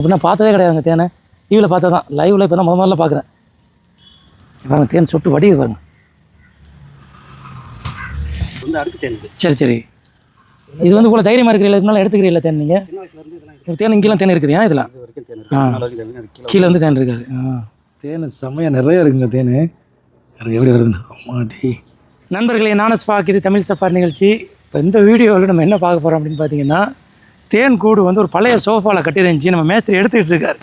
இப்போ நான் பார்த்ததே கிடையாதுங்க தேனை. டிவியில் பார்த்தா தான். லைவில் இப்போ தான் முத முதல்ல பார்க்குறேன். பாருங்க தேன் சொட்டு வடிவு பாருங்க. சரி சரி. இது வந்து இவ்வளோ தைரியமாக இருக்கிறீங்களா? இதுக்கு மேலே எடுத்துக்கிறீங்களா தேன் நீங்கள் சின்ன வயசுல இருந்து இதெல்லாம் தேன் இங்கெல்லாம் தேன் இருக்குது ஏன் இதெல்லாம் ஆ. கீழே கீழே வந்து தேன் இருக்காது. ஆ. தேன் செம்மையாக நிறைய இருக்குங்க தேன். எப்படி வருதுங்க அம்மாடி. நண்பர்களே நானஸ் பாக் இது தமிழ் சஃபார் நிகழ்ச்சி. இப்போ இந்த வீடியோவில் நம்ம என்ன பார்க்க போகிறோம் அப்படின்னு பார்த்தீங்கன்னா தேன் கூடு வந்து ஒரு பழைய சோஃபாவில் கட்டிருந்துச்சு நம்ம மேஸ்திரி எடுத்துக்கிட்டு இருக்கார்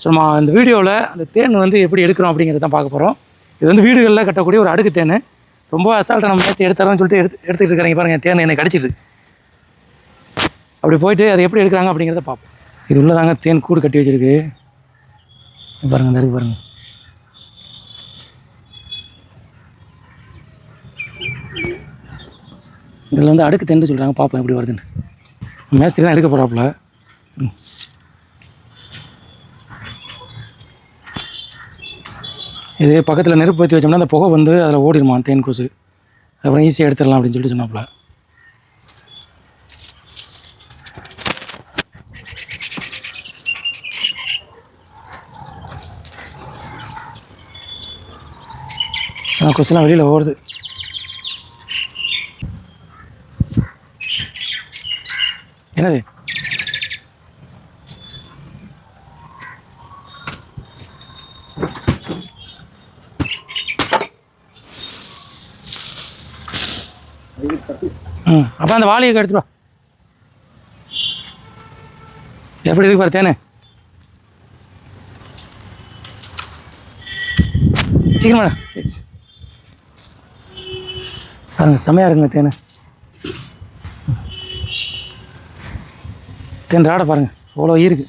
ஸோ நம்ம அந்த வீடியோவில் அந்த தேன் வந்து எப்படி எடுக்கிறோம் அப்படிங்கிறத தான் பார்க்க போகிறோம் இது வந்து வீடுகளில் கட்டக்கூடிய ஒரு அடுக்கு தேன். ரொம்ப அசால்ட்டாக நம்ம மேஸ்திரி எடுத்துறோம்னு சொல்லிட்டு எடுத்து எடுத்துக்கிட்டு இருக்காங்க. பாருங்கள் தேன் என்னை கடிச்சிட்டு அப்படி போயிட்டு அதை எப்படி எடுக்கிறாங்க அப்படிங்கிறத பார்ப்போம். இது உள்ளதாங்க தேன் கூடு கட்டி வச்சிருக்கு. பாருங்கள் இந்த இருக்கு பாருங்கள் இதில் வந்து அடுக்கு தென்று சொல்கிறாங்க பார்ப்போம் எப்படி வருதுன்னு. மேஸ்திரி தான் எடுக்க போகிறாப்புல இது பக்கத்தில் நெருப்பு ஏற்றி வச்சோம்னா அந்த புகை வந்து அதில் ஓடிடுமா தேன் கொசு. அப்புறம் ஈஸியாக எடுத்துடலாம் அப்படின்னு சொல்லிட்டு சொன்னாப்புல. கொசுலாம் வெளியில் ஓடுது. என்னது? ம் அப்போ அந்த வாழையை எடுத்துட்டு எப்படி இருக்கு பாரு தேனு. சீக்கிரமா பாருங்க செம்மையாக இருக்குங்க தேனு. தேன் ராடை பாருங்க. அவ்வளோ ஈருக்கு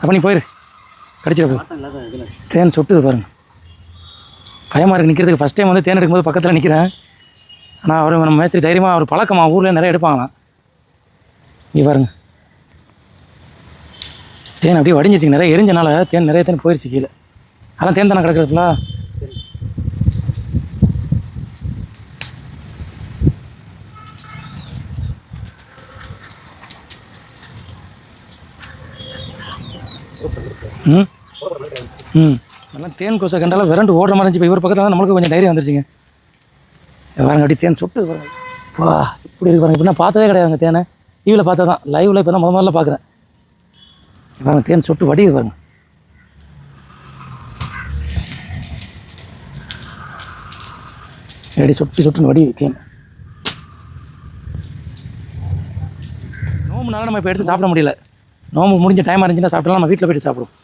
அப்போ நீ போயிரு. கடிச்சிட போகுது. தேன் சொட்டுது பாருங்க. பயமாக இருக்கு நிற்கிறதுக்கு ஃபஸ்ட் டைம் வந்து தேன் எடுக்கும்போது பக்கத்தில் நிற்கிறேன் ஆனால் அவர் நம்ம மேஸ்திரி தைரியமாக அவர் பழக்கமாக ஊரில் நிறைய எடுப்பாங்களாம். இங்கே பாருங்க. தேன் அப்படியே வடிஞ்சிச்சு நிறைய எரிஞ்சனால தேன் நிறைய தேன் போயிடுச்சு கீழே. அதெல்லாம் தேன் தானே கிடக்குறதுல ம்? ம். அதெல்லாம் தேன் கொசை கண்டாலும் விரண்டு ஓடுற மாதிரி இருந்துச்சு. இப்போ இவர் பக்கத்தில் தான் நம்மளுக்கு கொஞ்சம் தைரியம் வந்துருச்சுங்க. இங்க அப்படி தேன் சொட்டு வா இப்படி இருக்கு பாருங்க. இப்போ நான் பார்த்ததே கிடையாதுங்க தேனை. டிவியில் பார்த்தா தான் லைவில் இப்போ தான் முத முதல்ல பார்க்குறேன். பாருங்க தேன் சொட்டு வடி பாருங்க. அப்படி சொட்டு சொட்டுன்னு வடி தேன். நோம்புனால நம்ம இப்போ எடுத்து சாப்பிட முடியல. நோம்பு முடிஞ்ச டைம் இருந்துச்சுன்னா சாப்பிட்டாலும் நம்ம வீட்டில் போய்ட்டு சாப்பிடுவோம்.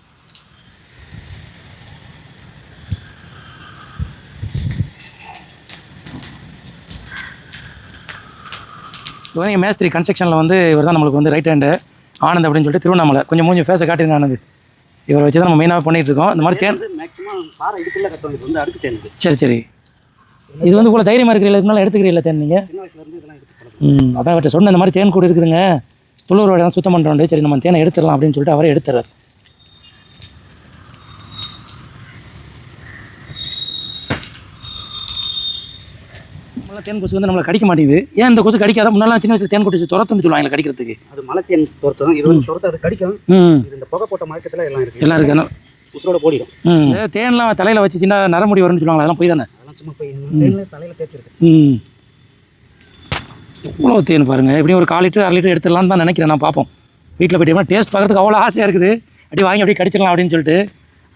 வந்து மேஸ்திரி கன்ஸ்ட்ரக்ஷனில் வந்து இவர் தான் நம்மளுக்கு வந்து ரைட் ஹேண்டு ஆனந்த் அப்படின்னு சொல்லிட்டு திருவண்ணாமலை. கொஞ்சம் மூஞ்சி ஃபேஸை காட்டிருங்க ஆனந்த். இவரை வச்சு தான் நம்ம மெயினாக பண்ணிகிட்டு இருக்கோம். இந்த மாதிரி தேன் மேக்ஸிமம் சரி சரி. இது வந்து இவ்வளோ தைரியமாக இருக்கிறீங்களா? இதுக்கு மேலே எடுத்துக்கிறீங்களா தேன் நீங்கள் ம் அதான் அவர்கிட்ட சொன்ன இந்த மாதிரி தேன் கூடு இருக்குதுங்க. துளூர் இடம் சுத்தம் பண்ணுறோம் சரி நம்ம தேனை எடுத்துடலாம் அப்படின்னு சொல்லிட்டு அவரே எடுத்துறாரு. நம்மளாம் தேன் கொசு வந்து நம்மளை கடிக்க மாட்டேங்குது. ஏன் இந்த கொசு கடிக்காத? முன்னாலாம் சின்ன வயசுல தேன் கொட்டி துரத்துன்னு சொல்லுவாங்க கடிக்கிறதுக்கு. அது மலை தேன் துரத்தும். இது வந்து துரத்து அது கடிக்கும். இது இந்த புகை போட்ட மயக்கத்துல எல்லாம் இருக்கு. எல்லாம் இருக்கு. உசுரோட போடிடும். ம். இந்த தேன்லாம் தலையில் வச்சு சின்ன நரமுடி வரும்னு சொல்லுவாங்க அதெல்லாம் போய் தானே? அதெல்லாம் சும்மா போய் தலையில தேய்ச்சிருக்கு. ம். இவ்வளோ தேன் பாருங்கள் எப்படியும் ஒரு கால் லிட்டர் அரை லிட்டர் எடுத்துடலாம்னு தான் நினைக்கிறேன் நான் பார்ப்போம் வீட்டில் போயிட்டு டேஸ்ட் பார்க்கறதுக்கு அவ்வளோ ஆசையாக இருக்குது. அப்படியே வாங்கி அப்படியே கடிச்சிடலாம் அப்படின்னு சொல்லிட்டு.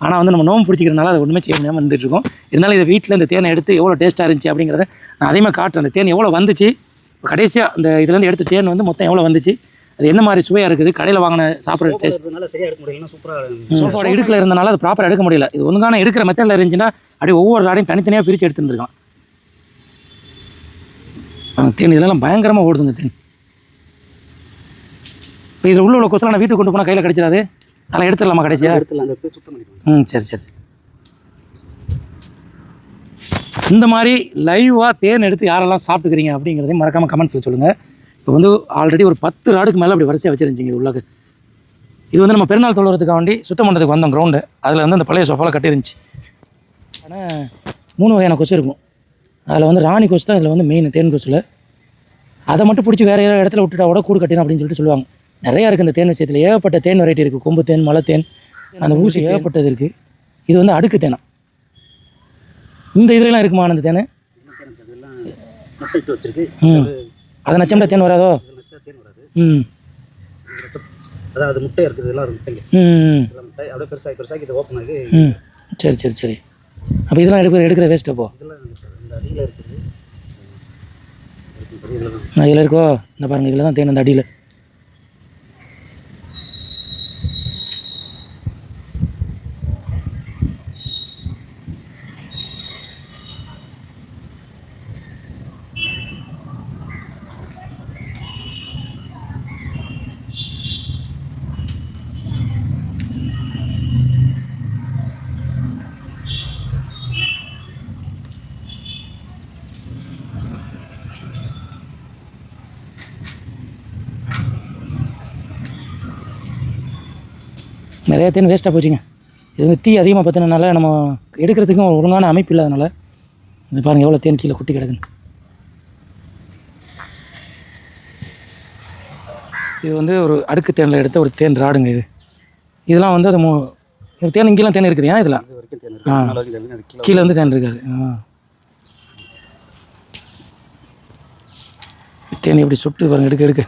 ஆனால் வந்து நம்ம நோம்பு பிடிச்சிக்கிறனால அதை ஒன்றுமே செய்ய முடியாமல் இருந்துட்டு இருக்கோம் இருந்தாலும் இதை வீட்டில் இந்த தேனை எடுத்து எவ்வளோ டேஸ்ட்டாக இருந்துச்சு அப்படிங்கிறத நான் அதிகமாக காட்டுறேன். அந்த தேன் எவ்வளோ வந்துச்சு? இப்போ கடைசியாக இந்த இதுலேருந்து எடுத்த தேன் வந்து மொத்தம் எவ்வளோ வந்துச்சு? அது என்ன மாதிரி சுவையாக இருக்குது? கடையில் வாங்கின சாப்பிட்ற டேஸ்ட் சோஃபாவோட இடுக்கில் இருந்தனால அது ப்ராப்பராக எடுக்க முடியல. இது ஒன்றுக்கான எடுக்கிற மெத்தடில் இருந்துச்சுன்னா அப்படியே ஒவ்வொரு ராடையும் தனித்தனியாக பிரித்து எடுத்துருந்துருக்கலாம். தேன் இதெல்லாம் பயங்கரமாக ஓடுதுங்க தேன். இப்போ இதில் உள்ள உள்ள கொசலாம் நான் வீட்டுக்கு கொண்டு போனால் கையில் கடிச்சிடாது? அதெல்லாம் எடுத்துடலாமா கடைசியாக பண்ணிடுவாங்க ம் சரி சரி சரி. இந்த மாதிரி லைவாக தேன் எடுத்து யாரெல்லாம் சாப்பிட்டுக்கிறீங்க அப்படிங்கிறதையும் மறக்காமல் கமெண்ட்ஸில் சொல்லுங்கள் இப்போ வந்து ஆல்ரெடி ஒரு பத்து ராடுக்கு மேலே அப்படி வரிசையாக வச்சுருந்துச்சிங்க இது உள்ளக்கு. இது வந்து நம்ம பெருநாள் தொழுறதுக்காக வேண்டி சுத்தம் பண்ணுறதுக்கு வந்தோம் கிரவுண்டு அதில் வந்து அந்த பழைய சோஃபாவில் கட்டிருந்துச்சு. ஆனால் மூணு வகையான கொசு இருக்கும். அதில் வந்து ராணி கொசு தான் இதில் வந்து மெயின் தேன் கொசுல. அதை மட்டும் பிடிச்சி வேறு இடத்துல விட்டுட்டா கூட கூடு கட்டிடும் அப்படின்னு சொல்லிட்டு சொல்லுவாங்க. நிறையா இருக்குது இந்த தேன் விஷயத்தில். ஏகப்பட்ட தேன் வெரைட்டி இருக்குது கொம்பு தேன் மலை தேன் அந்த ஊசி ஏகப்பட்டது இருக்குது இது வந்து அடுக்கு தேனா? இந்த இதுலலாம் இருக்குமா அந்த தேன்? ம். அதை நச்சம்டா தேன் வராதோ? ம். அதாவது முட்டை இருக்குது இதெல்லாம் முட்டைங்க. ம் அப்படியே பெருசாகி பெருசாகி இது ஓப்பன் ஆகி ம். சரி சரி சரி. அப்போ இதெல்லாம் எடுக்கிற எடுக்கிற வேஸ்ட் அப்போ? இதெல்லாம் இந்த அடியில் இருக்குது. இதில் தான் நான் இதில் இருக்கோ? இந்த பாருங்க இதில் தான் தேன் அந்த அடியில். நிறைய தேன் வேஸ்ட்டாக போச்சுங்க. இது வந்து தீ அதிகமாக பற்றினனால நம்ம எடுக்கிறதுக்கும் ஒழுங்கான அமைப்பு இல்லாதனால இது பாருங்கள் எவ்வளோ தேன் கீழே குட்டி கிடக்குன்னு இது வந்து ஒரு அடுக்கு தேனில் எடுத்த ஒரு தேன் ராடுங்க இது. இதெல்லாம் வந்து அது மு தேன் இங்கெல்லாம் தேன் இருக்குது ஏன் இதெல்லாம். அது கீழே வந்து தேன் இருக்காது. ஆ. தேன் எப்படி சுட்டு பாருங்க எடுக்க எடுக்க.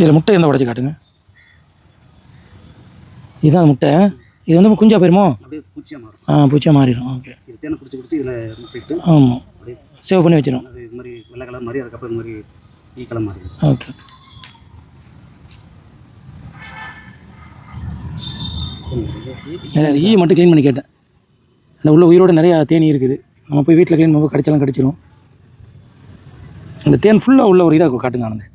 இதில் முட்டை எந்த உடச்சி காட்டுங்க. இதுதான் முட்டை. இது வந்து குஞ்சா போயிருமோ? அப்படியே பூச்சியாக மாறும். ஆ பூச்சியாக மாறிடும். ஓகே. ஆமாம் சேவ் பண்ணி வச்சிடும் அது இது மாதிரி வெள்ளை கலர் மாதிரி அதுக்கப்புறம் இது மாதிரி ஈ கலர் மாதிரி ஓகே நிறைய ஈ மட்டும் க்ளீன் பண்ணி கேட்டேன். அந்த உள்ள உயிரோட நிறையா தேனி இருக்குது. நம்ம போய் வீட்டில் க்ளீன் பண்ணி கடிச்சாலும் கடிச்சிடும் அந்த தேன் ஃபுல்லாக உள்ள ஒரு இதாக காட்டுங்க ஆனது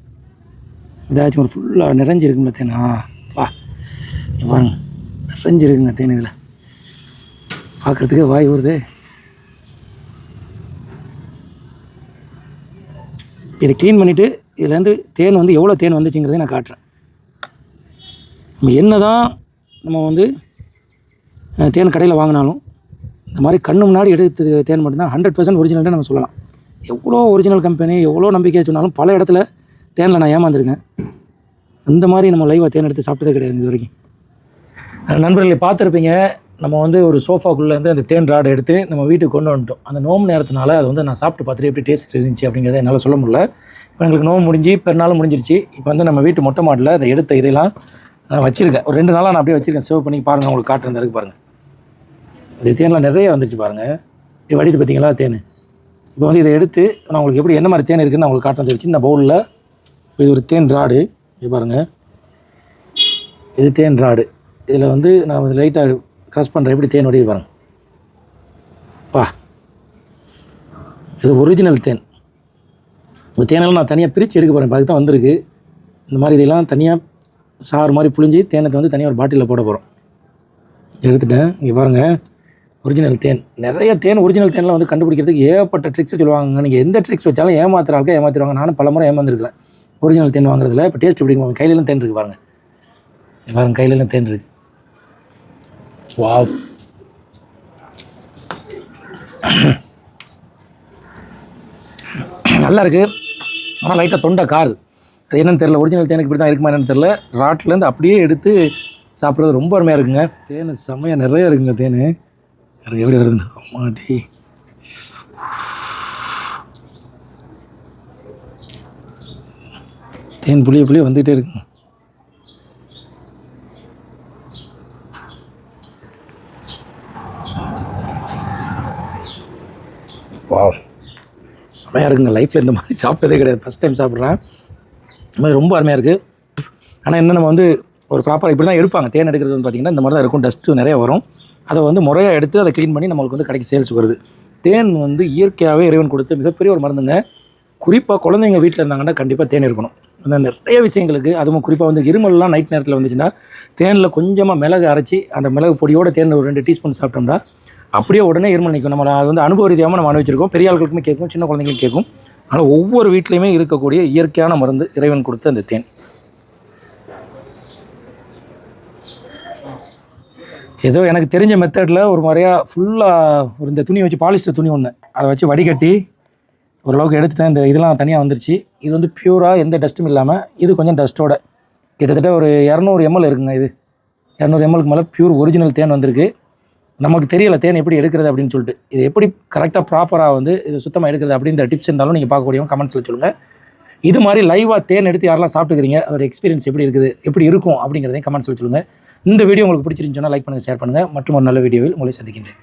ஏதாச்சும் ஒரு ஃபுல்லாக நிறைஞ்சிருக்குங்களா தேன். வா. பாருங்க. நிறைஞ்சிருக்குங்க தேன் இதில். பார்க்குறதுக்கே வாய் ஊறுதே. இதை க்ளீன் பண்ணிவிட்டு இதுலேருந்து தேன் வந்து எவ்வளோ தேன் வந்துச்சுங்கிறதை நான் காட்டுறேன். நம்ம என்ன தான் நம்ம வந்து தேன் கடையில் வாங்கினாலும் இந்த மாதிரி கண்ணு முன்னாடி எடுத்து தேன் மட்டும்தான் ஹண்ட்ரட் பர்சன்ட் ஒரிஜினல்னு நம்ம சொல்லலாம். எவ்வளோ ஒரிஜினல் கம்பெனி எவ்வளோ நம்பிக்கை சொன்னாலும் பல இடத்துல தேனில் நான் ஏமாந்துருக்கேன். இந்த மாதிரி நம்ம லைவாக தேன் எடுத்து சாப்பிட்டதே கிடையாது இது வரைக்கும். நண்பர்களை பார்த்துருப்பீங்க நம்ம வந்து ஒரு சோஃபாக்குள்ளேருந்து அந்த தேன் ராடை எடுத்து நம்ம வீட்டுக்கு கொண்டு வந்துட்டோம். அந்த நோம்பு நேரத்தினால அதை வந்து நான் சாப்பிட்டு பார்த்துட்டு எப்படி டேஸ்ட் இருந்துச்சு அப்படிங்கிறத என்னால் சொல்ல முடியல. இப்போ எங்களுக்கு நோம்பு முடிஞ்சு பெருநாளும் முடிஞ்சிருச்சு. இப்போ வந்து நம்ம வீட்டு மொட்டை மாட்டில் அதை எடுத்த இதெல்லாம் நான் வச்சுருக்கேன். ஒரு ரெண்டு நாளாக நான் அப்படியே வச்சுருக்கேன். சேவ் பண்ணி பாருங்கள் உங்களுக்கு காட்டுறது இருக்கு பாருங்கள் இந்த தேன்லாம் நிறைய வந்துருச்சு பாருங்கள் இப்படி வடித்து பார்த்தீங்களா தேன். இப்போ வந்து இதை எடுத்து நான் உங்களுக்கு எப்படி என்ன மாதிரி தேன் இருக்குன்னு நான் உங்களுக்கு காட்டுறது சின்ன பவுலில் இது ஒரு தேன் ராடு. இங்கே பாருங்கள் இது தேன் ராடு. இதில் வந்து நான் லைட்டாக க்ரஷ் பண்ணுறேன் எப்படி தேன் உடைய பாருங்க. பா. இது ஒரிஜினல் தேன். இந்த தேனெல்லாம் நான் தனியாக பிரித்து எடுக்க போகிறேன் அதுக்கு தான் வந்திருக்கு. இந்த மாதிரி இதெல்லாம் தனியாக சாறு மாதிரி புழிஞ்சு தேனத்தை வந்து தனியாக ஒரு பாட்டிலில் போட போகிறோம் எடுத்துட்டேன். இங்கே பாருங்கள் ஒரிஜினல் தேன். நிறைய தேன் ஒரிஜினல் தேன்லாம் வந்து கண்டுபிடிக்கிறதுக்கு ஏகப்பட்ட ட்ரிக்ஸ் சொல்லுவாங்க நீங்கள் எந்த ட்ரிக்ஸ் வச்சாலும் ஏமாத்துற ஆளுக்க ஏமாத்திடுவாங்க. நானும் பல முறை ஏமாந்துருக்கிறேன். ஒரிஜினல் தேன் வாங்குறதுல இப்போ டேஸ்ட் எப்படி கையிலலாம் தேன் இருக்குது பாருங்கள் இங்க கையிலலாம் தேன் இருக்குது வாவ் நல்லா இருக்குது ஆனால் லைட்டாக தொண்டை காருது. அது என்னென்னு தெரில ஒரிஜினல் தேனுக்கு இப்படி தான் இருக்குமா என்னன்னு தெரில ராட்லேருந்து அப்படியே எடுத்து சாப்பிட்றது ரொம்ப அருமையாக இருக்குங்க. தேன் செம்மையாக நிறைய இருக்குங்க தேன். எனக்கு எப்படி வருதுங்க அம்மாட்டி தேன் புளிய புளிய வந்துகிட்டே இருக்குங்க வா செமையாக இருக்குங்க. லைஃப்பில் இந்த மாதிரி சாப்பிட்டதே கிடையாது. ஃபஸ்ட் டைம் சாப்பிட்றேன். இந்த மாதிரி ரொம்ப அருமையாக இருக்குது ஆனால் என்ன நம்ம வந்து ஒரு ப்ராப்பராக இப்படி தான் எடுப்பாங்க. தேன் எடுக்கிறது வந்து பார்த்திங்கன்னா இந்த மாதிரி தான் இருக்கும். டஸ்ட்டு நிறைய வரும். அதை வந்து முறையாக எடுத்து அதை க்ளீன் பண்ணி நம்மளுக்கு வந்து கடைக்கு சேல்ஸ் வருது. தேன் வந்து இயற்கையாகவே இறைவன் கொடுத்து மிகப்பெரிய ஒரு மருந்துங்க. குறிப்பாக குழந்தைங்க வீட்டில் இருந்தாங்கன்னா கண்டிப்பாக தேன் இருக்கணும். அந்த நிறைய விஷயங்களுக்கு அதுவும் குறிப்பாக வந்து இருமல்லாம் நைட் நேரத்தில் வந்துச்சுன்னா தேனில் கொஞ்சமாக மிளகு அரைச்சி அந்த மிளகு பொடியோட தேனில் ஒரு ரெண்டு டீஸ்பூன் சாப்பிட்டோம்னா அப்படியே உடனே இருமல் நிற்கும் நம்ம அது வந்து அனுபவ ரீதியாக நம்ம அனுபவிச்சிருக்கோம். பெரிய ஆட்களுக்குமே கேட்கும் சின்ன குழந்தைங்களும் கேட்கும். ஆனால் ஒவ்வொரு வீட்லேயுமே இருக்கக்கூடிய இயற்கையான மருந்து இறைவன் கொடுத்த அந்த தேன். ஏதோ எனக்கு தெரிஞ்ச மெத்தடில் ஒரு முறையாக ஃபுல்லாக இந்த துணி வச்சு பாலிஸ்டர் துணி ஒன்று அதை வச்சு வடிகட்டி ஓரளவுக்கு எடுத்துட்டேன். இந்த இதெல்லாம் தனியாக வந்துருச்சு. இது வந்து பியூராக எந்த டஸ்ட்டும் இல்லாமல் இது கொஞ்சம் டஸ்ட்டோட கிட்டத்தட்ட ஒரு இரநூறு எம்எல் இருக்குங்க இது. இரநூறு எம்எல்க்கு மேலே பியூர் ஒரிஜினல் தேன் வந்திருக்கு. நமக்கு தெரியல தேன் எப்படி எடுக்கிறது அப்படின்னு சொல்லிட்டு. இது எப்படி கரெக்டாக ப்ராப்பராக வந்து இது சுத்தமாக எடுக்கிறது அப்படின்ற டிப்ஸ் இருந்தாலும் நீங்கள் பார்க்கக்கூடிய கமெண்ட்ஸில் சொல்லுங்கள் இது மாதிரி லைவாக தேன் எடுத்து யாரெல்லாம் சாப்பிட்டுக்கிறீங்க அதோட எக்ஸ்பீரியன்ஸ் எப்படி இருக்குது எப்படி இருக்கும் அப்படிங்கிறதையும் கமெண்ட்ஸில் சொல்லுங்கள் இந்த வீடியோ உங்களுக்கு பிடிச்சிருந்துச்சுன்னா லைக் பண்ணுங்கள் ஷேர் பண்ணுங்கள் மற்றும் ஒரு நல்ல வீடியோவில் உங்களை சந்திக்கின்றேன்.